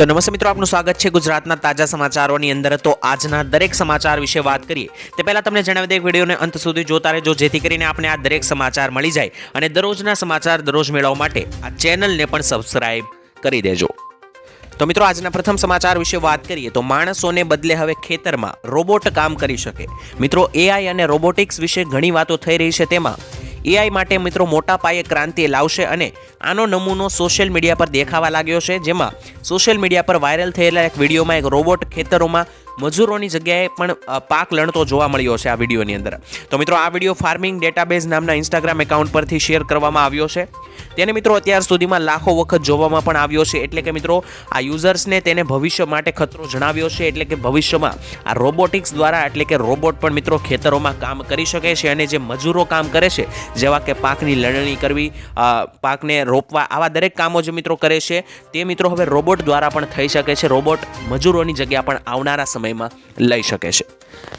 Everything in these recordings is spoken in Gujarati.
તો નમસ્તે મિત્રો, આપનું સ્વાગત છે ગુજરાતના તાજા સમાચારોની અંદર. તો આજના દરેક સમાચાર વિશે વાત કરીએ, તે પહેલાં તમને જણાવી દે વિડીયોને અંત સુધી જોતા રહેજો, જેથી કરીને આપણે આ દરેક સમાચાર મળી જાય અને દરરોજના સમાચાર દરરોજ મેળવવા માટે આ ચેનલને પણ સબસ્ક્રાઈબ કરી દેજો. તો મિત્રો, આજના પ્રથમ સમાચાર વિશે વાત કરીએ, તો માણસોને બદલે હવે ખેતરમાં રોબોટ કામ કરી શકે. મિત્રો એઆઈ અને રોબોટિક્સ વિશે ઘણી વાતો થઈ રહી છે તેમાં. એઆઈ માટે મિત્રો મોટા પાયે ક્રાંતિ લાવશે અને આનો નમૂનો સોશિયલ મીડિયા પર દેખાવા લાગ્યો છે, જેમાં સોશિયલ મીડિયા પર વાયરલ થયેલા એક વિડીયોમાં એક રોબોટ ખેતરોમાં મજૂરોની જગ્યાએ પણ પાક લણતો જોવા મળ્યો છે આ વિડીયોની અંદર. તો મિત્રો, આ વીડિયો ફાર્મિંગ ડેટાબેઝ નામના ઇન્સ્ટાગ્રામ એકાઉન્ટ પરથી શેર કરવામાં આવ્યો છે. તેને મિત્રો અત્યાર સુધીમાં લાખો વખત જોવામાં પણ આવ્યો છે, એટલે કે મિત્રો, આ યુઝર્સને તેને ભવિષ્ય માટે ખતરો જણાવ્યો છે, એટલે કે ભવિષ્યમાં આ રોબોટિક્સ દ્વારા, એટલે કે રોબોટ પણ મિત્રો ખેતરોમાં કામ કરી શકે છે અને જે મજૂરો કામ કરે છે, જેવા કે પાકની લણણી કરવી પાકને રોપવા આવા દરેક કામો જે મિત્રો કરે છે, તે મિત્રો હવે રોબોટ દ્વારા પણ થઈ શકે છે. રોબોટ મજૂરોની જગ્યા પણ આવનારા સમયમાં લઈ શકે છે.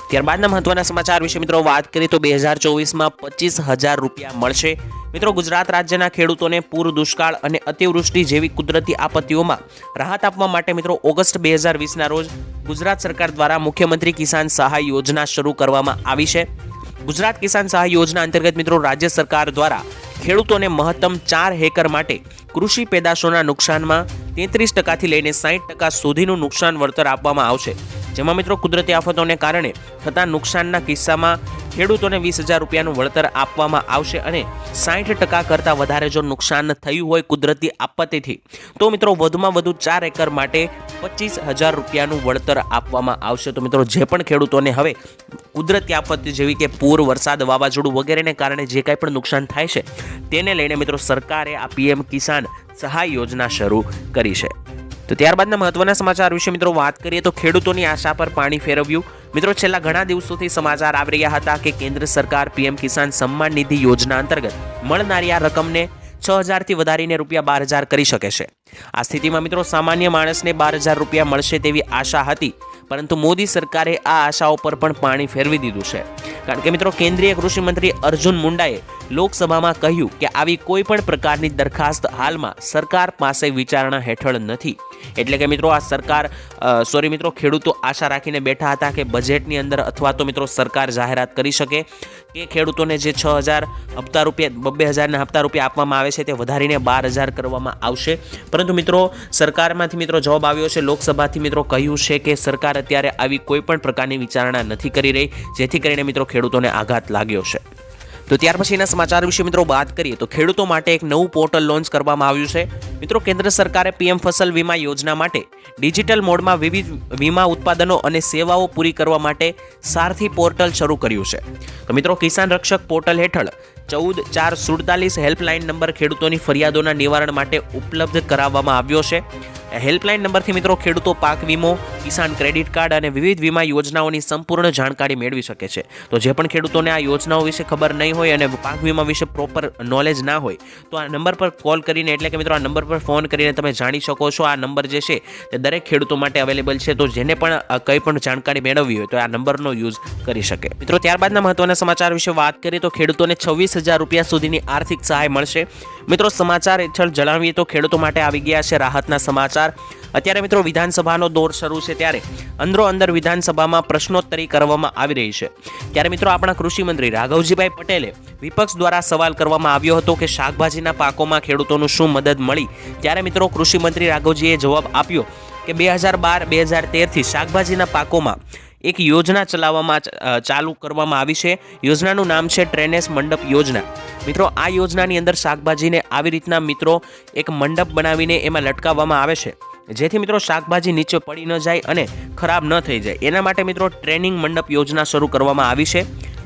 ત્યારબાદના મહત્વના સમાચાર વિશે મિત્રો વાત કરીએ તો બે હજાર ચોવીસમાં પચીસ હજાર રૂપિયા મળશે. મિત્રો, ગુજરાત રાજ્યના ખેડૂતોને પૂર, દુષ્કાળ અને અતિવૃષ્ટિ જેવી કુદરતી આપત્તિઓમાં રાહત આપવા માટે મિત્રો ઓગસ્ટ બે હજાર વીસના રોજ ગુજરાત સરકાર દ્વારા મુખ્યમંત્રી કિસાન સહાય યોજના શરૂ કરવામાં આવી છે. ગુજરાત કિસાન સહાય યોજના અંતર્ગત મિત્રો રાજ્ય સરકાર દ્વારા ખેડૂતોને મહત્તમ ચાર હેકર માટે કૃષિ પેદાશોના નુકસાનમાં તેત્રીસ ટકાથી લઈને સાઠ ટકા સુધીનું નુકસાન વળતર આપવામાં આવશે. જેમાં મિત્રો કુદરતી આફતોને કારણે થતા નુકસાનના કિસ્સામાં ખેડૂતોને વીસ હજાર રૂપિયાનું વળતર આપવામાં આવશે અને સાઠ ટકા કરતાં વધારે જો નુકસાન થયું હોય કુદરતી આપત્તિથી. તો મિત્રો, વધુમાં વધુ ચાર એકર માટે પચીસ હજાર રૂપિયાનું વળતર આપવામાં આવશે. તો મિત્રો, જે પણ ખેડૂતોને હવે કુદરતી આપત્તિ જેવી કે પૂર, વરસાદ, વાવાઝોડું વગેરેને કારણે જે કાંઈ પણ નુકસાન થાય છે, તેને લઈને મિત્રો, સરકારે આ પીએમ કિસાન સહાય યોજના શરૂ કરી છે. તો ત્યારબાદના મહત્વના સમાચાર વિશે મિત્રો વાત કરીએ તો ખેડૂતોની આશા પર પાણી ફેરવ્યું. મિત્રો, છેલ્લા ઘણા દિવસોથી સમાચાર આવી રહ્યા હતા કે કેન્દ્ર સરકાર પીએમ કિસાન સન્માન નિધિ યોજના અંતર્ગત મળનારી આ રકમને છ હજારથી વધારીને રૂપિયા બાર હજાર કરી શકે છે. આ સ્થિતિમાં મિત્રો, સામાન્ય માણસને બાર હજાર રૂપિયા મળશે તેવી આશા હતી, પરંતુ મોદી સરકારે આ આશાઓ પર પણ પાણી ફેરવી દીધું છે. કારણ કે મિત્રો, કેન્દ્રીય કૃષિ મંત્રી અર્જુન મુંડાએ લોકસભામાં કહ્યું કે આવી કોઈ પણ પ્રકારની દરખાસ્ત હાલમાં સરકાર પાસે વિચારણા હેઠળ નથી. એટલે કે મિત્રો આ સરકાર સોરી મિત્રો, ખેડૂતો આશા રાખીને બેઠા હતા કે બજેટની અંદર અથવા તો મિત્રો સરકાર જાહેરાત કરી શકે કે ખેડૂતોને જે છ હજાર હપ્તા રૂપિયા, બબ્બે હજારના હપ્તા રૂપિયા આપવામાં આવે છે તે વધારીને બાર હજાર કરવામાં આવશે. પરંતુ મિત્રો સરકારમાંથી મિત્રો જવાબ આવ્યો છે, લોકસભાથી મિત્રો કહ્યું છે કે સરકાર અત્યારે આવી કોઈ પણ પ્રકારની વિચારણા નથી કરી રહી, જેથી કરીને મિત્રો ખેડૂતોને આઘાત લાગ્યો છે. તો ત્યાર પછીના સમાચાર વિશે મિત્રો વાત કરીએ તો ખેડૂતો માટે એક નવું પોર્ટલ લોન્ચ કરવામાં આવ્યું છે. મિત્રો, કેન્દ્ર સરકારે પીએમ ફસલ વીમા યોજના માટે ડિજિટલ મોડમાં વિવિધ વીમા ઉત્પાદનો અને સેવાઓ પૂરી કરવા માટે સારથી પોર્ટલ શરૂ કર્યું છે. તો મિત્રો, કિસાન રક્ષક પોર્ટલ હેઠળ ચૌદ ચાર સુડતાલીસ હેલ્પલાઇન નંબર ખેડૂતોની ફરિયાદોના નિવારણ માટે ઉપલબ્ધ કરાવવામાં આવ્યો છે. હેલ્પલાઇન નંબરથી મિત્રો ખેડૂતો પાક વીમો કિસાન ક્રેડિટ કાર્ડ અને વિવિધ વીમા યોજનાઓની સંપૂર્ણ જાણકારી મેળવી શકે છે. તો જે પણ ખેડૂતોને આ યોજનાઓ વિશે ખબર નહીં હોય અને પાક વીમા વિશે પ્રોપર નોલેજ ના હોય, તો આ નંબર પર કોલ કરીને, એટલે કે મિત્રો આ નંબર પર ફોન કરીને તમે જાણી શકો છો આ નંબર જે છે, તે દરેક ખેડૂતો માટે અવેલેબલ છે. તો જેને પણ કંઈ પણ જાણકારી મેળવવી હોય તો આ નંબરનો યુઝ કરી શકે. મિત્રો ત્યારબાદના મહત્વના સમાચાર વિશે વાત કરીએ તો ખેડૂતોને છવ્વીસ હજાર રૂપિયા સુધીની આર્થિક સહાય મળશે. મિત્રો સમાચાર હેઠળ જણાવીએ તો ખેડૂતો માટે આવી ગયા છે રાહતના સમાચાર. અત્યારે મિત્રો વિધાનસભાનો દોર શરૂ છે ત્યારે અંદરો અંદર વિધાનસભામાં પ્રશ્નોત્તરી કરવામાં આવી રહી છે. ત્યારે મિત્રો આપણા કૃષિમંત્રી રાઘવજીભાઈ પટેલે વિપક્ષ દ્વારા સવાલ કરવામાં આવ્યો હતો કે શાકભાજીના પાકોમાં ખેડૂતોનું શું મદદ મળી? ત્યારે મિત્રો કૃષિમંત્રી રાઘવજીએ જવાબ આપ્યો કે બે હજાર બાર, બે હજાર તેરથી શાકભાજીના પાકોમાં એક યોજના ચલાવવામાં ચાલુ કરવામાં આવી છે. યોજનાનું નામ છે ટ્રેનેસ મંડપ યોજના. મિત્રો આ યોજનાની અંદર શાકભાજીને આવી રીતના મિત્રો એક મંડપ બનાવીને એમાં લટકાવવામાં આવે છે. જેથી મિત્રો શાકભાજી નીચે પડી ન જાય અને ખરાબ ન થઈ જાય. એના માટે મિત્રો ટ્રેનિંગ મંડપ યોજના શરૂ કરવામાં આવી છે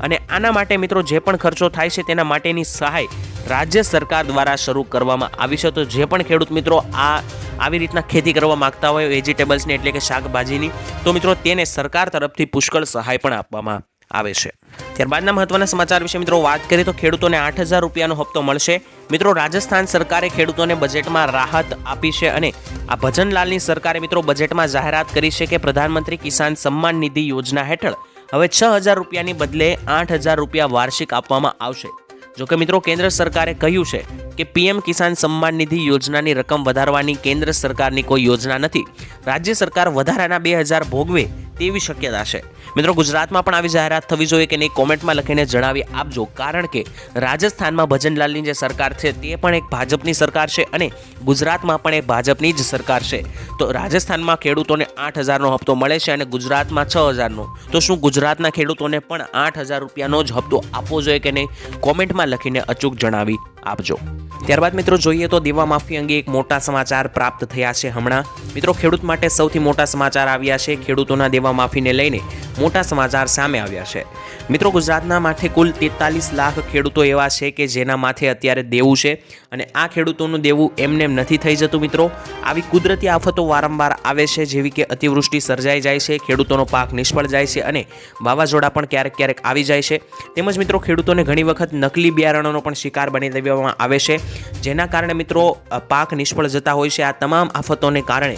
અને આના માટે મિત્રો જે પણ ખર્ચો થાય છે તેના માટેની સહાય રાજ્ય સરકાર દ્વારા શરૂ કરવામાં આવી છે. તો જે પણ ખેડૂત મિત્રો આ, આવી રીતના ખેતી કરવા માંગતા હોય વેજીટેબલ્સની એટલે કે શાકભાજીની, તો મિત્રો તેને સરકાર તરફથી પુષ્કળ સહાય પણ આપવામાં આવે છે. ત્યારબાદના મહત્વના સમાચાર વિશે મિત્રો વાત કરીએ તો ખેડૂતોને આઠ હજાર રૂપિયાનો હપ્તો મળશે. મિત્રો રાજસ્થાન સરકારે ખેડૂતોને બજેટમાં રાહત આપી છે અને આ ભજનલાલની સરકારે મિત્રો બજેટમાં જાહેરાત કરી છે કે પ્રધાનમંત્રી કિસાન સન્માન નિધિ યોજના હેઠળ હવે છ હજાર રૂપિયાની બદલે આઠ હજાર રૂપિયા વાર્ષિક આપવામાં આવશે. જોકે મિત્રો કેન્દ્ર સરકારે કહ્યું છે કે પીએમ કિસાન સન્માન નિધિ યોજનાની રકમ વધારવાની કેન્દ્ર સરકારની કોઈ યોજના નથી. રાજ્ય સરકાર વધારાના બે હજાર ભોગવે તેવી શક્યતા છે. મિત્રો, ગુજરાતમાં પણ આવી જાહેરાત થવી જોઈએ કે નહીં કોમેન્ટમાં લખીને જણાવી આપજો. કારણ કે રાજસ્થાનમાં ભજનલાલની જે સરકાર છે તે પણ એક ભાજપની સરકાર છે અને ગુજરાતમાં પણ એક ભાજપની જ સરકાર છે. તો રાજસ્થાનમાં ખેડૂતોને આઠ હજારનો હપ્તો મળે છે અને ગુજરાતમાં છ હજારનો. તો શું ગુજરાતના ખેડૂતોને પણ આઠ હજાર રૂપિયાનો જ હપ્તો આપવો જોઈએ કે નહીં? કોમેન્ટમાં લખીને અચૂક જણાવી આપજો. ત્યારબાદ મિત્રો જોઈએ તો દેવા માફી અંગે એક મોટા સમાચાર પ્રાપ્ત થયા છે હમણાં. મિત્રો ખેડૂત માટે સૌથી મોટા સમાચાર આવ્યા છે ખેડૂતોના દેવા માફીને લઈને મોટા સમાચાર સામે આવ્યા છે. મિત્રો ગુજરાતના માથે કુલ તેતાલીસ લાખ ખેડૂતો એવા છે કે જેના માથે અત્યારે દેવું છે. અને આ ખેડૂતોનું દેવું એમને નથી થઈ જતું મિત્રો. આવી કુદરતી આફતો વારંવાર આવે છે, જેવી કે અતિવૃષ્ટિ સર્જાઈ જાય છે, ખેડૂતોનો પાક નિષ્ફળ જાય છે અને વાવાઝોડા પણ ક્યારેક ક્યારેક આવી જાય છે. તેમજ મિત્રો, ખેડૂતોને ઘણી વખત નકલી બિયારણોનો પણ શિકાર બની દેવામાં આવે છે. જેના કારણે મિત્રો પાક નિષ્ફળ જતા હોય છે. આ તમામ આફતોને કારણે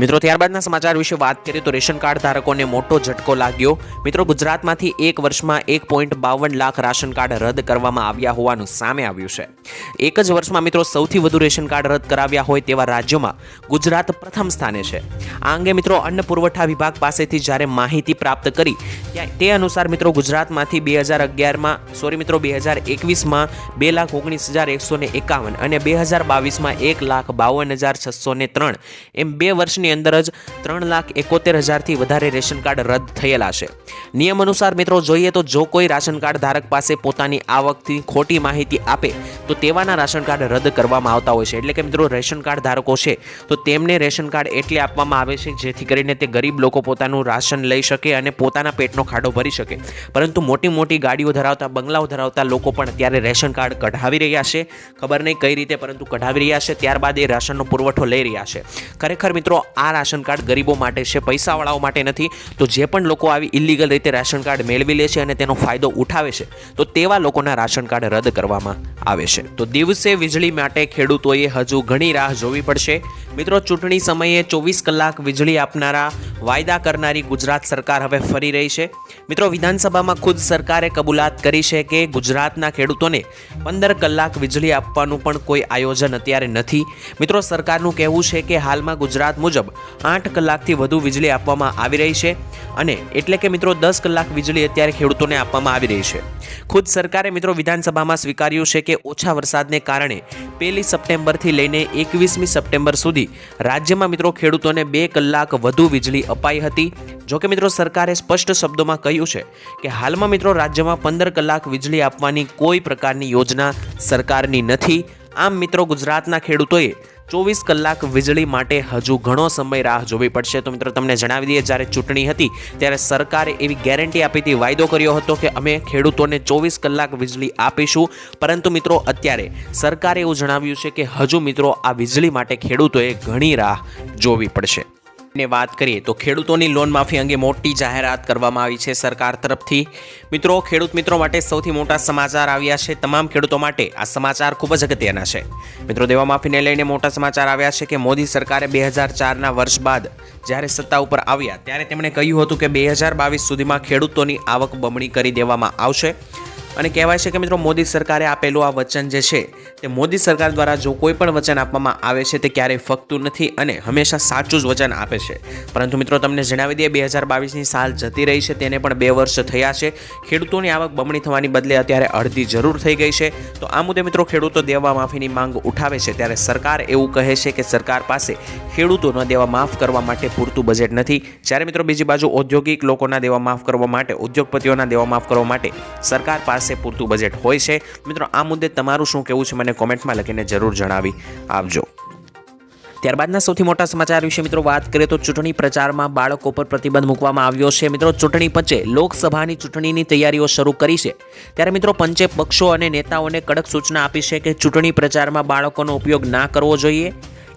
મિત્રો, ત્યારબાદના સમાચાર વિશે વાત કરીએ તો રેશન કાર્ડ ધારકોને મોટો ઝટકો લાગ્યો. મિત્રો, ગુજરાતમાંથી એક વર્ષમાં એક પોઈન્ટ બાવન લાખ રાશન કાર્ડ રદ કરવામાં આવ્યા હોવાનું સામે આવ્યું છે. એક જ વર્ષમાં, મિત્રો, સૌથી વધુ રેશન કાર્ડ રદ કરાવ્યા હોય તેવા રાજ્યોમાં ગુજરાત પ્રથમ સ્થાને છે. આ અંગે, મિત્રો, અન્ન પુરવઠા વિભાગ પાસેથી જ્યારે માહિતી પ્રાપ્ત કરી તે અનુસાર, મિત્રો, ગુજરાતમાંથી બે હજાર અગિયારમાં, સોરી, મિત્રો, બે હજાર એકવીસમાં બે લાખ ઓગણીસ હજાર એકસો ને એકાવન અને બે હજાર બાવીસમાં એક લાખ બાવન હજાર છસો ને ત્રણ. એમ બે વર્ષની અંદર જ ત્રણ લાખ એકોતેર હજારથી વધારે રેશન કાર્ડ રદ થયેલા છે. નિયમ અનુસાર મિત્રો જોઈએ તો જો કોઈ રાશન કાર્ડ ધારક પાસે પોતાની આવકથી ખોટી માહિતી આપે, તો તેવાના રાશન કાર્ડ રદ કરવામાં આવતા હોય છે. એટલે કે મિત્રો રેશન કાર્ડ ધારકો છે, તો તેમને રેશન કાર્ડ એટલે આપવામાં આવે છે, જેથી કરીને તે ગરીબ લોકો પોતાનું રાશન લઈ શકે અને પોતાના પેટનો ખાડો ભરી શકે. પરંતુ મોટી મોટી ગાડીઓ ધરાવતા, બંગલાઓ ધરાવતા લોકો પણ અત્યારે રેશન કાર્ડ કઢાવી રહ્યા છે. ખબર નહીં કઈ રીતે પરંતુ કઢાવી રહ્યા છે, ત્યારબાદ એ રાશનનો પુરવઠો લઈ રહ્યા છે. ખરેખર મિત્રો આ રાશન કાર્ડ ગરીબો માટે છે, પૈસાવાળાઓ માટે નથી. તો જે પણ લોકો આવી ઇલીગલ રીતે રાશન કાર્ડ મેળવી લે છે અને તેનો ફાયદો ઉઠાવે છે, તો તેવા લોકોના રાશન કાર્ડ રદ કરવામાં આવે છે. તો દિવસે વીજળી માટે ખેડૂતોએ હજુ ઘણી રાહ જોવી પડશે. મિત્રો, ચૂંટણી સમયે ચોવીસ કલાક વીજળી આપનારા વાયદા કરનારી ગુજરાત સરકાર હવે ફરી રહી છે. મિત્રો, વિધાનસભામાં ખુદ સરકારે કબૂલાત કરી છે કે ગુજરાતના ખેડૂતોને પંદર કલાક વીજળી આપવાનું પણ કોઈ આયોજન અત્યારે નથી. મિત્રો, સરકારનું કહેવું છે કે હાલમાં ગુજરાત મુજબ આઠ કલાકથી વધુ વીજળી આપવામાં આવી રહી છે અને એટલે કે મિત્રો, દસ કલાક વીજળી અત્યારે ખેડૂતોને આપવામાં આવી રહી છે. ખુદ સરકારે મિત્રો, વિધાનસભામાં સ્વીકાર્યું છે કે ઓછા વરસાદને કારણે પહેલી સપ્ટેમ્બરથી લઈને એકવીસમી સપ્ટેમ્બર સુધી રાજ્યમાં મિત્રો ખેડૂતોને બે કલાક વધુ વીજળી અપાઈ હતી. જોકે મિત્રો, સરકારે સ્પષ્ટ શબ્દોમાં કહ્યું છે કે હાલમાં મિત્રો, રાજ્યમાં પંદર કલાક વીજળી આપવાની કોઈ પ્રકારની યોજના સરકારની નથી. આમ મિત્રો, ગુજરાતના ખેડૂતોએ ચોવીસ કલાક વીજળી માટે હજુ ઘણો સમય રાહ જોવી પડશે. તો મિત્રો, તમને જણાવી દઈએ, જ્યારે ચૂંટણી હતી, ત્યારે સરકારે એવી ગેરંટી આપી હતી, વાયદો કર્યો હતો કે અમે ખેડૂતોને ચોવીસ કલાક વીજળી આપીશું. પરંતુ મિત્રો, અત્યારે સરકારે એવું જણાવ્યું છે કે હજુ મિત્રો, આ વીજળી માટે ખેડૂતોએ ઘણી રાહ જોવી પડશે. ને વાત કરીએ તો ખેડૂતોની લોન માફી અંગે મોટી જાહેરાત કરવામાં આવી છે સરકાર તરફથી. મિત્રો, ખેડૂત મિત્રો માટે સૌથી મોટા સમાચાર આવ્યા છે તમામ ખેડૂતો માટે. આ સમાચાર ખૂબ જ અગત્યના છે. મિત્રો, દેવા માફીને લઈને મોટા સમાચાર આવ્યા છે કે મોદી સરકારે બે હજાર ચારના વર્ષ બાદ જ્યારે સત્તા ઉપર આવ્યા ત્યારે તેમણે કહ્યું હતું કે બે હજાર બાવીસ સુધીમાં ખેડૂતોની આવક બમણી કરી દેવામાં આવશે. અને કહેવાય છે કે મિત્રો, મોદી સરકારે આપેલું આ વચન જે છે, તે મોદી સરકાર દ્વારા જો કોઈ પણ વચન આપવામાં આવે છે, તે ક્યારેય ફગતું નથી અને હંમેશા સાચું જ વચન આપે છે. પરંતુ મિત્રો, તમને જણાવી દઈએ, બે હજાર બાવીસની સાલ જતી રહી છે, તેને પણ બે વર્ષ થયા છે. ખેડૂતોની આવક બમણી થવાની બદલે અત્યારે અડધી જરૂર થઈ ગઈ છે. તો આ મુદ્દે મિત્રો, ખેડૂતો દેવા માફીની માંગ ઉઠાવે છે. ત્યારે સરકાર એવું કહે છે કે સરકાર પાસે ખેડૂતોના દેવા માફ કરવા માટે પૂરતું બજેટ નથી. જ્યારે મિત્રો, બીજી બાજુ ઔદ્યોગિક લોકોના દેવા માફ કરવા માટે, ઉદ્યોગપતિઓના દેવા માફ કરવા માટે સરકાર પાસે પૂરતું બજેટ હોય છે. મિત્રો, આ મુદ્દે તમારું શું કહેવું છે મને કોમેન્ટમાં લખીને જરૂર જણાવી આપજો. ત્યારબાદના સૌથી મોટા સમાચાર વિશે મિત્રો વાત કરીએ તો ચૂંટણી પ્રચારમાં બાળકો પર પ્રતિબંધ મૂકવામાં આવ્યો છે. મિત્રો, ચૂંટણી પંચે લોકસભાની ચૂંટણીની તૈયારીઓ શરૂ કરી છે. ત્યારે મિત્રો, પંચે પક્ષો અને નેતાઓને કડક સૂચના આપી છે કે ચૂંટણી પ્રચારમાં બાળકોનો ઉપયોગ ના કરવો જોઈએ.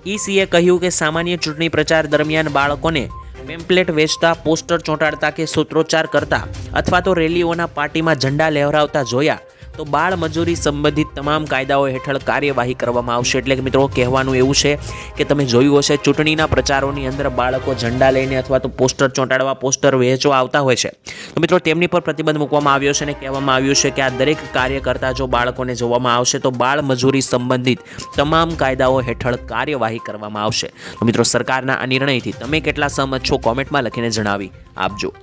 ઈસીએ કહ્યું કે સામાન્ય ચૂંટણી પ્રચાર દરમિયાન બાળકોને પેમ્પલેટ વેચતા પોસ્ટર ચોંટાડતા કે સૂત્રોચ્ચાર કરતા અથવા તો રેલીઓના પાર્ટીમાં ઝંડા લહેરાવતા જોયા. તો બાળ મજૂરી સંબંધિત તમામ કાયદાઓ હેઠળ કાર્યવાહી કરવામાં આવશે. એટલે કે મિત્રો, કહેવાનું એવું છે કે તમે જોયું હશે, ચૂંટણીના પ્રચારોની અંદર બાળકો ઝંડા લઈને અથવા તો પોસ્ટર ચોંટાડવા, પોસ્ટર વહેંચવા આવતા હોય છે. તો મિત્રો, તેમની પર પ્રતિબંધ મૂકવામાં આવ્યો છે અને કહેવામાં આવ્યું છે કે આ દરેક કાર્ય કરતા જો બાળકોને જોવામાં આવશે, તો બાળ મજૂરી સંબંધિત તમામ કાયદાઓ હેઠળ કાર્યવાહી કરવામાં આવશે. તો મિત્રો, સરકારના આ નિર્ણયથી તમે કેટલા સહમત છો, કોમેન્ટમાં લખીને જણાવી આપજો.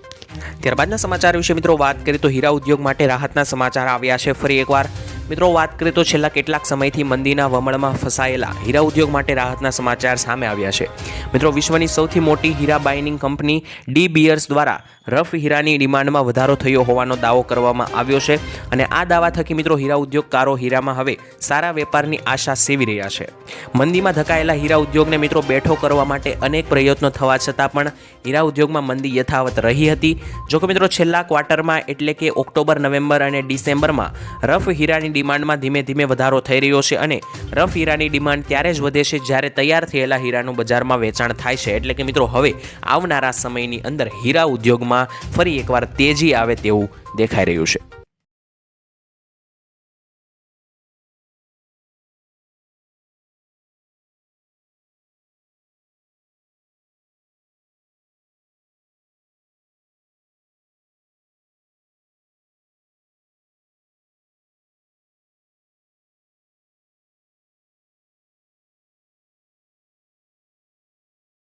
ત્યારબાદના સમાચાર વિશે મિત્રો વાત કરીએ તો હીરા ઉદ્યોગ માટે રાહતના સમાચાર આવ્યા છે ફરી એકવાર. મિત્રો વાત કરીએ તો છેલ્લા કેટલાક સમયથી મંદીના વમળમાં ફસાયેલા હીરા ઉદ્યોગ માટે રાહતના સમાચાર સામે આવ્યા છે. મિત્રો વિશ્વની સૌથી મોટી હીરા બાઇનિંગ કંપની ડી બિયર્સ દ્વારા રફ હીરાની ડિમાન્ડમાં વધારો થયો હોવાનો દાવો કરવામાં આવ્યો છે અને આ દાવા થકી મિત્રો હીરા ઉદ્યોગકારો હીરામાં હવે સારા વેપારની આશા સેવી રહ્યા છે. મંદીમાં ધકાયેલા હીરા ઉદ્યોગને મિત્રો બેઠો કરવા માટે અનેક પ્રયત્નો થવા છતાં પણ હીરા ઉદ્યોગમાં મંદી યથાવત રહી હતી. જોકે મિત્રો છેલ્લા ક્વાર્ટરમાં એટલે કે ઓક્ટોબર, નવેમ્બર અને ડિસેમ્બરમાં રફ હીરાની ડિમાન્ડમાં ધીમે ધીમે વધારો થઈ રહ્યો છે અને રફ હીરાની ડિમાન્ડ ત્યારે જ વધે છે જ્યારે તૈયાર થયેલા હીરાનું બજારમાં વેચાણ થાય છે. એટલે કે મિત્રો હવે આવનારા સમયની અંદર હીરા ઉદ્યોગમાં ફરી એકવાર તેજી આવે તેવું દેખાઈ રહ્યું છે.